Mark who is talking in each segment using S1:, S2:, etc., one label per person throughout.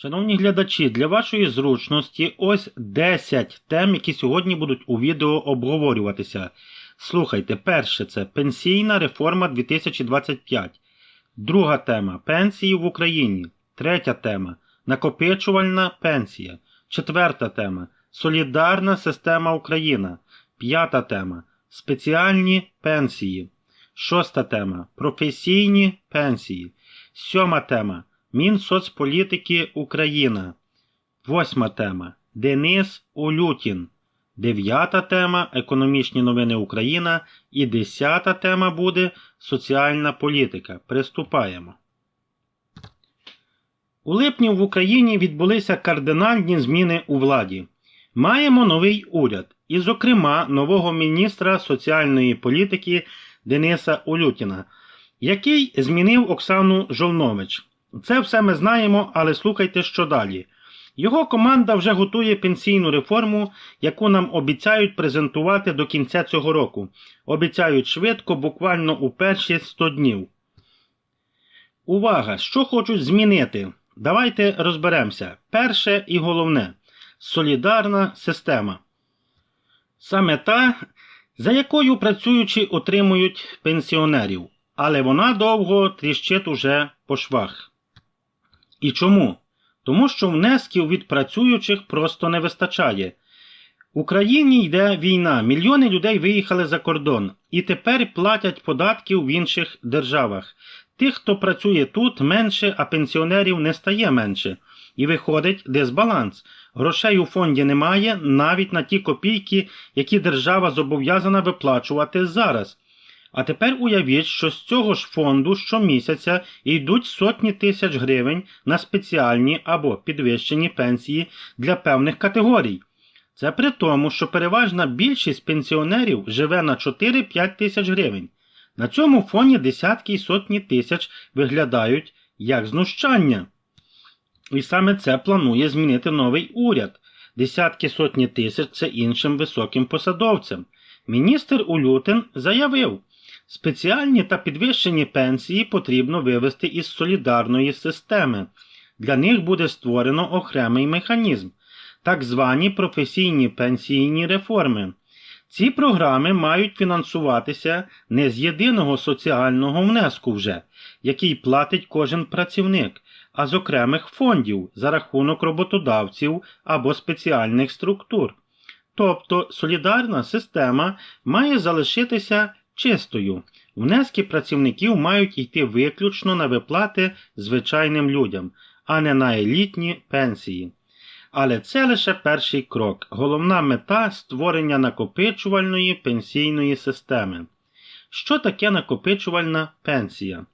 S1: Шановні глядачі, для вашої зручності ось 10 тем, які сьогодні будуть у відео обговорюватися. Слухайте, перше це пенсійна реформа 2025. Друга тема пенсії в Україні. Третя тема накопичувальна пенсія. Четверта тема солідарна система Україна. П'ята тема спеціальні пенсії. Шоста тема професійні пенсії. Сьома тема Мінсоцполітики Україна. Восьма тема Денис Улютін. Дев'ята тема Економічні новини Україна. І десята тема буде Соціальна політика. Приступаємо. У липні в Україні відбулися кардинальні зміни у владі. Маємо новий уряд, і, зокрема, нового міністра соціальної політики Дениса Улютіна, який змінив Оксану Жолнович. Це все ми знаємо, але слухайте, що далі. Його команда вже готує пенсійну реформу, яку нам обіцяють презентувати до кінця цього року. Обіцяють швидко, буквально у перші 100 днів. Увага! Що хочуть змінити? Давайте розберемося. Перше і головне солідарна система. Саме та, за якою працюючі отримують пенсіонерів, але вона довго тріщить уже по швах. І чому? Тому що внесків від працюючих просто не вистачає. В Україні йде війна, мільйони людей виїхали за кордон і тепер платять податки в інших державах. Тих, хто працює тут, менше, а пенсіонерів не стає менше. І виходить дисбаланс. Грошей у фонді немає навіть на ті копійки, які держава зобов'язана виплачувати зараз. А тепер уявіть, що з цього ж фонду щомісяця йдуть сотні тисяч гривень на спеціальні або підвищені пенсії для певних категорій. Це при тому, що переважна більшість пенсіонерів живе на 4-5 тисяч гривень. На цьому фоні десятки і сотні тисяч виглядають як знущання. І саме це планує змінити новий уряд. Десятки сотні тисяч це іншим високим посадовцям. Міністр Улютин заявив, спеціальні та підвищені пенсії потрібно вивести із солідарної системи. Для них буде створено окремий механізм, так звані професійні пенсійні реформи. Ці програми мають фінансуватися не з єдиного соціального внеску вже, який платить кожен працівник, а з окремих фондів за рахунок роботодавців або спеціальних структур. Тобто солідарна система має залишитися чистою. Внески працівників мають йти виключно на виплати звичайним людям, а не на елітні пенсії. Але це лише перший крок. Головна мета створення накопичувальної пенсійної системи. Що таке накопичувальна пенсія?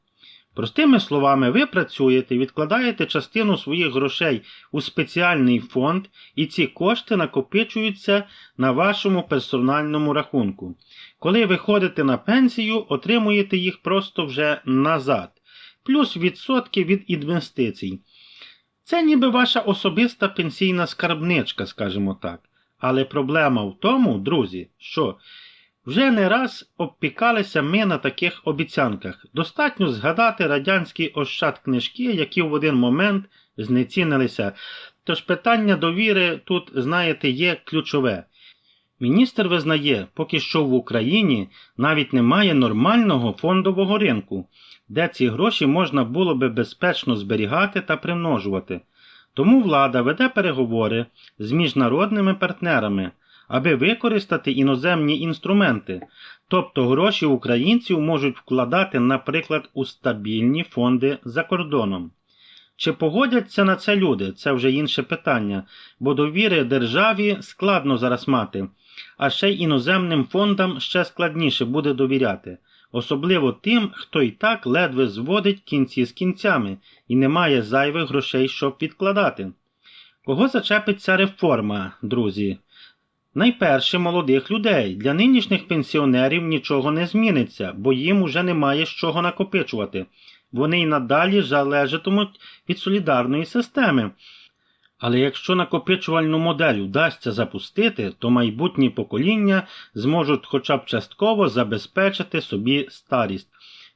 S1: Простими словами, ви працюєте, відкладаєте частину своїх грошей у спеціальний фонд, і ці кошти накопичуються на вашому персональному рахунку. Коли ви ходите на пенсію, отримуєте їх просто вже назад, плюс відсотки від інвестицій. Це ніби ваша особиста пенсійна скарбничка, скажімо так. Але проблема в тому, друзі, що вже не раз обпікалися ми на таких обіцянках. Достатньо згадати радянські ощад книжки, які в один момент знецінилися. Тож питання довіри тут, знаєте, є ключове. Міністр визнає, поки що в Україні навіть немає нормального фондового ринку, де ці гроші можна було би безпечно зберігати та примножувати. Тому влада веде переговори з міжнародними партнерами, аби використати іноземні інструменти, тобто гроші українців можуть вкладати, наприклад, у стабільні фонди за кордоном. Чи погодяться на це люди? Це вже інше питання, бо довіри державі складно зараз мати, а ще й іноземним фондам ще складніше буде довіряти, особливо тим, хто і так ледве зводить кінці з кінцями і не має зайвих грошей, щоб підкладати. Кого зачепить ця реформа, друзі? Найперше молодих людей. Для нинішніх пенсіонерів нічого не зміниться, бо їм уже немає з чого накопичувати. Вони й надалі залежатимуть від солідарної системи. Але якщо накопичувальну модель вдасться запустити, то майбутні покоління зможуть хоча б частково забезпечити собі старість.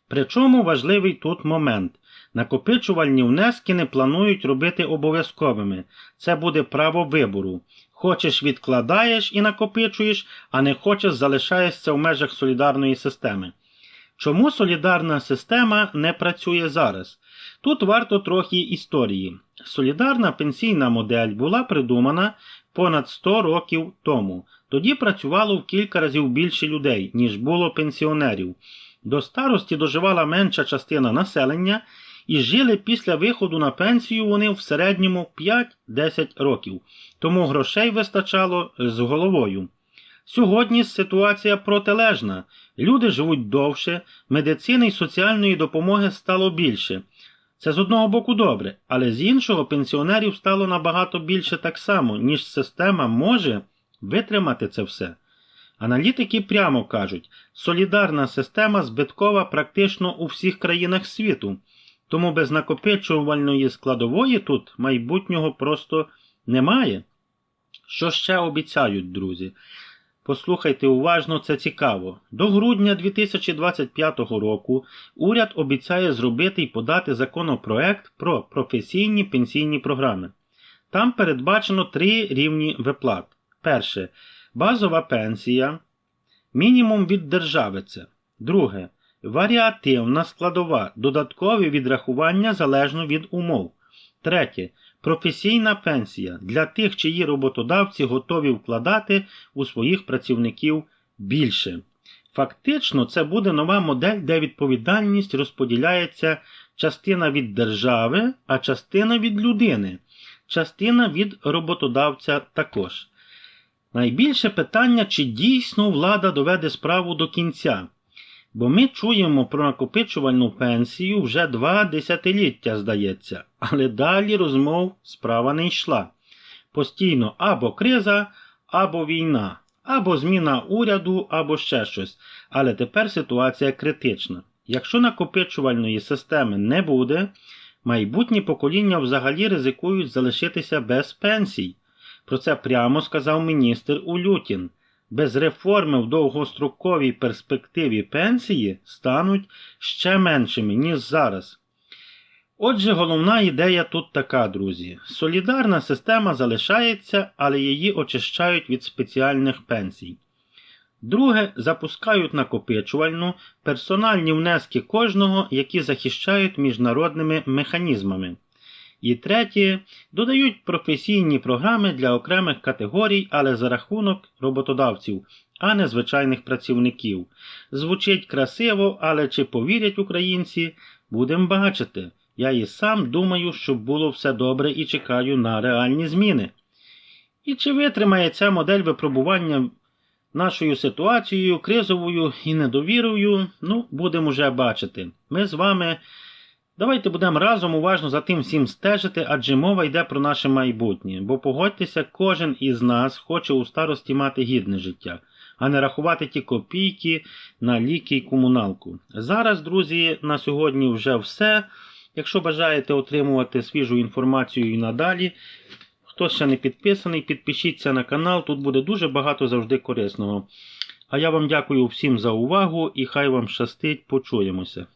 S1: Причому важливий тут момент. Накопичувальні внески не планують робити обов'язковими. Це буде право вибору. Хочеш відкладаєш і накопичуєш, а не хочеш залишаєшся в межах солідарної системи. Чому солідарна система не працює зараз? Тут варто трохи історії. Солідарна пенсійна модель була придумана понад 100 років тому. Тоді працювало в кілька разів більше людей, ніж було пенсіонерів. До старості доживала менша частина населення, і жили після виходу на пенсію вони в середньому 5-10 років, тому грошей вистачало з головою. Сьогодні ситуація протилежна. Люди живуть довше, медицини і соціальної допомоги стало більше. Це з одного боку добре, але з іншого пенсіонерів стало набагато більше так само, ніж система може витримати це все. Аналітики прямо кажуть, солідарна система збиткова практично у всіх країнах світу, тому без накопичувальної складової тут майбутнього просто немає. Що ще обіцяють, друзі? Послухайте уважно, це цікаво. До грудня 2025 року уряд обіцяє зробити і подати законопроект про професійні пенсійні програми. Там передбачено три рівні виплат. Перше базова пенсія, мінімум від держави це. Друге варіативна складова, додаткові відрахування залежно від умов. Третє професійна пенсія для тих, чиї роботодавці готові вкладати у своїх працівників більше. Фактично, це буде нова модель, де відповідальність розподіляється частина від держави, а частина від людини, частина від роботодавця також. Найбільше питання, чи дійсно влада доведе справу до кінця. Бо ми чуємо про накопичувальну пенсію вже два десятиліття, здається, але далі розмов справа не йшла. Постійно або криза, або війна, або зміна уряду, або ще щось. Але тепер ситуація критична. Якщо накопичувальної системи не буде, майбутні покоління взагалі ризикують залишитися без пенсій. Про це прямо сказав міністр Улютін. Без реформи в довгостроковій перспективі пенсії стануть ще меншими, ніж зараз. Отже, головна ідея тут така, друзі. Солідарна система залишається, але її очищають від спеціальних пенсій. Друге, запускають накопичувальну персональні внески кожного, які захищають міжнародними механізмами. І третє, додають професійні програми для окремих категорій, але за рахунок роботодавців, а не звичайних працівників. Звучить красиво, але чи повірять українці, будемо бачити. Я і сам думаю, щоб було все добре і чекаю на реальні зміни. І чи витримає ця модель випробування нашою ситуацією, кризовою і недовірою, ну, будемо вже бачити. Ми з вами. Давайте будемо разом уважно за тим всім стежити, адже мова йде про наше майбутнє. Бо погодьтеся, кожен із нас хоче у старості мати гідне життя, а не рахувати ті копійки на ліки й комуналку. Зараз, друзі, на сьогодні вже все. Якщо бажаєте отримувати свіжу інформацію і надалі, хто ще не підписаний, підпишіться на канал, тут буде дуже багато завжди корисного. А я вам дякую всім за увагу і хай вам щастить, почуємося.